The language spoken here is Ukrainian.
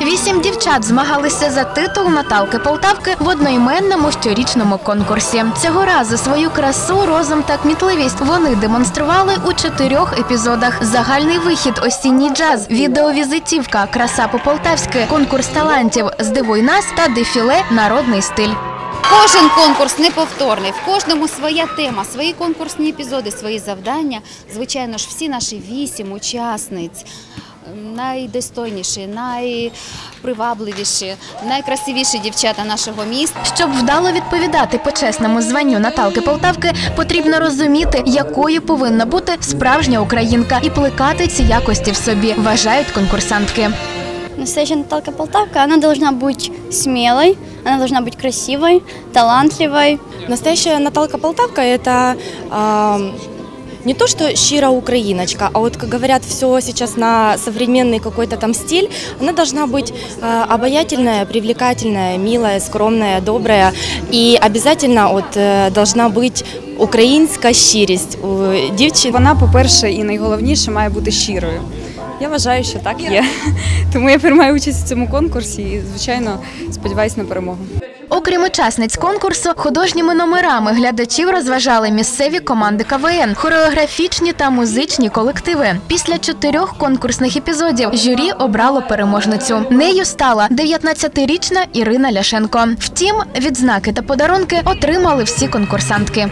Вісім дівчат змагалися за титул Наталки Полтавки в одноіменному щорічному конкурсі. Цього разу свою красу, розум та кмітливість вони демонстрували у чотирьох епізодах. Загальний вихід осінній джаз, відеовізитівка, краса по-полтавськи, конкурс талантів, здивуй нас та дефіле народний стиль. Кожен конкурс неповторний, в кожному своя тема, свої конкурсні епізоди, свої завдання. Звичайно ж, всі наші вісім учасниць Найдостойніші, найпривабливіші, найкрасивіші дівчата нашого міста. Щоб вдало відповідати почесному званню Наталки Полтавки, потрібно розуміти, якою повинна бути справжня українка і плекати ці якості в собі, вважають конкурсантки. Настоящая Наталка Полтавка, она должна быть смелой, она должна быть красивой, талантливой. Настоящая Наталка Полтавка – это а, не то, что щира украиночка, а вот, как говорят, все сейчас на современный какой-то там стиль, она должна быть а, обаятельная, привлекательная, милая, скромная, добрая. И обязательно вот, э, должна быть українська щирість у дівчин. Вона, по-перше, і найголовніше має бути щирою. Я вважаю, що так є. Тому я приймаю участь в цьому конкурсі і, звичайно, сподіваюся на перемогу. Окрім учасниць конкурсу, художніми номерами глядачів розважали місцеві команди КВН, хореографічні та музичні колективи. Після чотирьох конкурсних епізодів журі обрало переможницю. Нею стала 19-річна Ірина Ляшенко. Втім, відзнаки та подарунки отримали всі конкурсантки.